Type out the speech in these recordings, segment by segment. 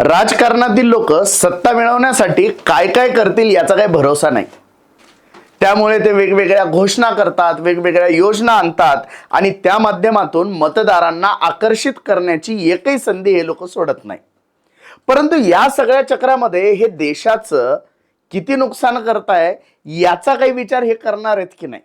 राजकारणातील लोक सत्ता मिळवण्यासाठी काय काय करतील याचा काही भरोसा नाही. त्यामुळे ते वेगवेगळ्या घोषणा करतात वेगवेगळ्या योजना आणतात आणि त्या माध्यमातून मतदारांना आकर्षित करण्याची एकही संधी हे लोक सोडत नाही. परंतु या सगळ्या चक्रामध्ये हे देशाचं किती नुकसान करताय याचा काही विचार हे करणार आहेत की नाही?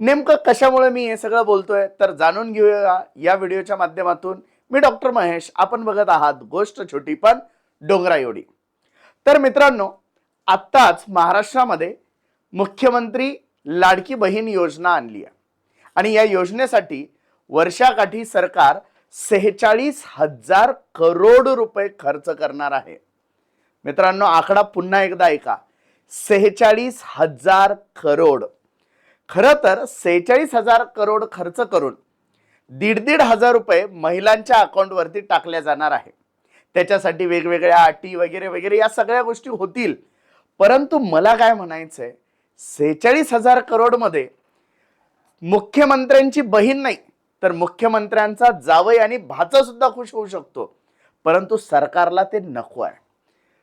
नेमकं कशामुळे मी हे सगळं बोलतोय? तर जाणून घेऊया या व्हिडिओच्या माध्यमातून. मी डॉक्टर महेश. आपण बघत आहात गोष्ट छोटी पण डोंगरा एवढी. तर मित्रांनो आत्ताच महाराष्ट्रामध्ये मुख्यमंत्री लाडकी बहीण योजना आणली आहे. आणि या योजनेसाठी वर्षाकाठी सरकार सेहेचाळीस हजार करोड रुपये खर्च करणार आहे. मित्रांनो आकडा पुन्हा एकदा ऐका. सेहेचाळीस हजार करोड. खरं तर सेहेचाळीस हजार करोड खर्च करून दीड दीड हजार रुपये महिलांच्या अकाउंटवरती टाकल्या जाणार आहे. त्याच्यासाठी वेगवेगळ्या अटी वगैरे वगैरे या सगळ्या गोष्टी होतील. परंतु मला काय म्हणायचंय सेहेचाळीस हजार करोडमध्ये मुख्यमंत्र्यांची बहीण नाही तर मुख्यमंत्र्यांचा जावई आणि भाचा सुद्धा खुश होऊ शकतो. परंतु सरकारला ते नको आहे.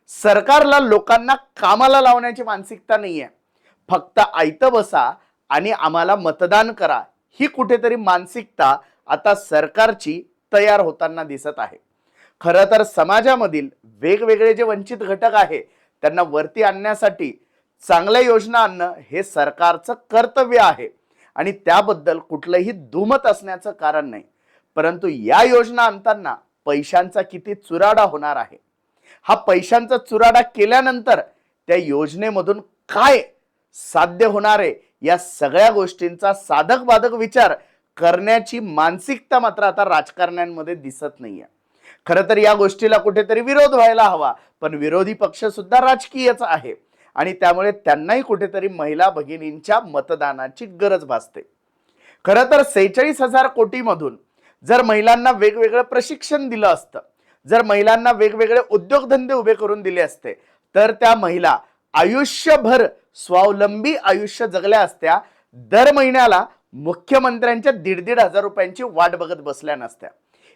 सरकारला लोकांना कामाला लावण्याची मानसिकता नाही आहे फक्त आयतं बसा आणि आम्हाला मतदान करा ही कुठेतरी मानसिकता आता सरकारची तयार होताना दिसत आहे. खरं तर समाजामधील वेगवेगळे जे वंचित घटक आहे त्यांना वरती आणण्यासाठी चांगल्या योजना आणणं हे सरकारचं कर्तव्य आहे. आणि त्याबद्दल कुठलंही दुमत असण्याचं कारण नाही. परंतु या योजना आणताना पैशांचा किती चुराडा होणार आहे? हा पैशांचा चुराडा केल्यानंतर त्या योजनेमधून काय साध्य होणार आहे? या सगळ्या गोष्टींचा साधक बाधक विचार करण्याची मानसिकता मात्र आता राजकारण्यांमध्ये दिसत नाहीये. खरं तर या गोष्टीला कुठेतरी विरोध व्हायला हवा पण विरोधी पक्ष सुद्धा राजकीयच आहे. आणि त्यामुळे त्यांनाही कुठेतरी महिला भगिनींच्या मतदानाची गरज भासते. खरं तर सेहेचाळीस हजार कोटीमधून जर महिलांना वेगवेगळं प्रशिक्षण दिलं असतं जर महिलांना वेगवेगळे उद्योगधंदे उभे करून दिले असते तर त्या महिला आयुष्यभर स्वावलंबी आयुष्य जगल्या असत्या. दर महिन्याला मुख्यमंत्र्यांच्या दीड दीड हजार रुपयांची वाट बघत बसल्या नसत्या.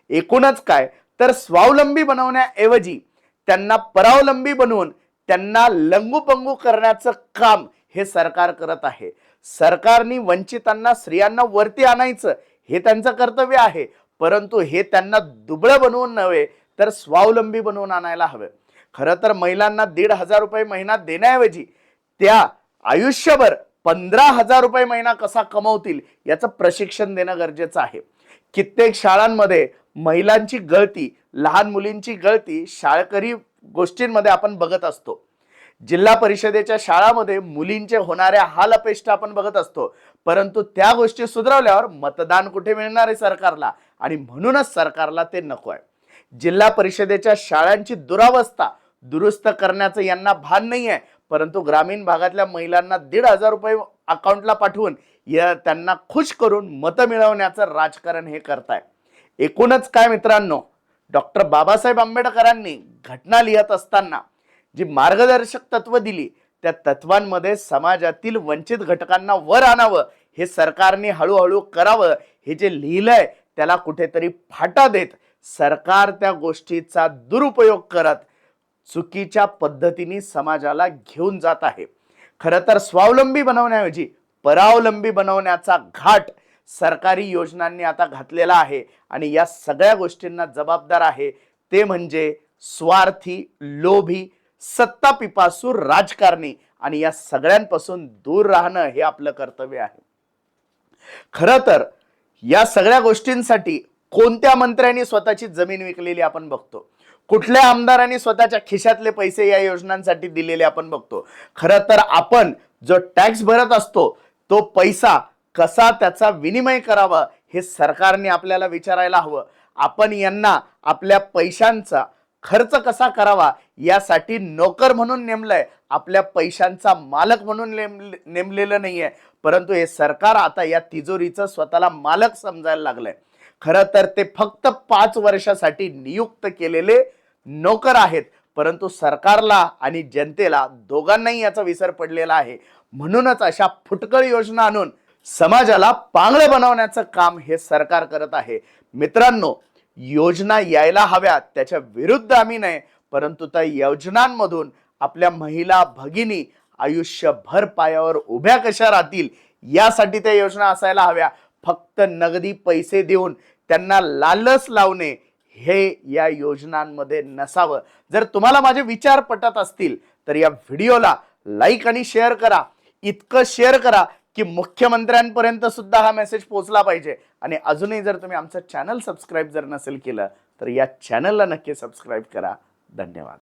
एकूणच काय? तर स्वावलंबी बनवण्याऐवजी त्यांना परावलंबी बनवून त्यांना लंगूपंगू करण्याचं काम हे सरकार करत आहे. सरकारने वंचितांना स्त्रियांना वरती आणायचं हे त्यांचं कर्तव्य आहे. परंतु हे त्यांना दुबळं बनवून नव्हे तर स्वावलंबी बनवून आणायला हवं. खरं तर महिलांना दीड हजार रुपये महिना देण्याऐवजी त्या आयुष्यभर पंधरा हजार रुपये महिना कसा कमवतील याचं प्रशिक्षण देणं गरजेचं आहे. कित्येक शाळांमध्ये महिलांची गळती लहान मुलींची गळती शाळकरी गोष्टींमध्ये आपण बघत असतो. जिल्हा परिषदेच्या शाळामध्ये मुलींचे होणाऱ्या हाल अपेष्टा आपण बघत असतो. परंतु त्या गोष्टी सुधारवल्यावर मतदान कुठे मिळणार आहे सरकारला? आणि म्हणूनच सरकारला ते नको आहे. जिल्हा परिषदेच्या शाळांची दुरावस्था दुरुस्त करण्याचं यांना भान नाही आहे परंतु ग्रामीण भागातल्या महिलांना दीड हजार रुपये अकाउंटला पाठवून या त्यांना खुश करून मतं मिळवण्याचं राजकारण हे करताय. एकूणच काय मित्रांनो डॉक्टर बाबासाहेब आंबेडकरांनी घटना लिहित असताना जी मार्गदर्शक तत्व दिली त्या तत्वांमध्ये समाजातील वंचित घटकांना वर आणावं हे सरकारने हळूहळू करावं हे जे लिहिलंय त्याला कुठेतरी फाटा देत सरकार त्या गोष्टीचा दुरुपयोग करत चुकीच्या पद्धतीने समाजाला घेऊन जात आहे. खरं तर स्वावलंबी बनवण्याऐवजी परावलंबी बनवण्याचा घाट सरकारी योजनांनी आता घातलेला आहे आणि या सगळ्या गोष्टींना जबाबदार आहे ते म्हणजे स्वार्थी लोभी सत्ता पिपासू राजकारणी आणि या सगळ्यांपासून दूर राहणं हे आपलं कर्तव्य आहे. खरं तर या सगळ्या गोष्टींसाठी कोणत्या मंत्र्यांनी स्वतःची जमीन विकलेली आपण बघतो? कुठल्या आमदारांनी स्वतःच्या खिशातले पैसे या योजनांसाठी दिलेले आपण बघतो. खरं तर आपण जो टॅक्स भरत असतो तो पैसा कसा त्याचा विनिमय करावा हे सरकारने आपल्याला विचारायला हवं. आपण यांना आपल्या पैशांचा खर्च कसा करावा यासाठी नोकर म्हणून नेमलंय आपल्या पैशांचा मालक म्हणून नेम नेमलेलं आहे परंतु हे सरकार आता या तिजोरीचं स्वतःला मालक समजायला लागलंय. खरं तर ते फक्त पाच वर्षासाठी नियुक्त केलेले नोकर आहेत परंतु सरकारला आणि जनतेला दोघांनाही याचा विसर पडलेला आहे. म्हणूनच अशा फुटकळ योजना आणून समाजाला पांगळे बनवण्याचं काम हे सरकार करत आहे. मित्रांनो योजना यायला हव्यात त्याच्या विरुद्ध आम्ही नाही परंतु त्या योजनांमधून आपल्या महिला भगिनी आयुष्यभर पायावर उभ्या कशा राहतील यासाठी त्या योजना असायला हव्या. फक्त नगदी पैसे देऊन त्यांना लालच लावणे हे या योजनांमध्ये नसावं. जर तुम्हाला माझे विचार पटत असतील तर या व्हिडिओला लाईक आणि शेअर करा. इतकं शेअर करा की मुख्यमंत्र्यांपर्यंत सुद्धा हा मेसेज पोहोचला पाहिजे. आणि अजूनही जर तुम्ही आमचं चॅनल सबस्क्राईब जर नसेल केलं तर या चॅनलला नक्की सबस्क्राईब करा. धन्यवाद.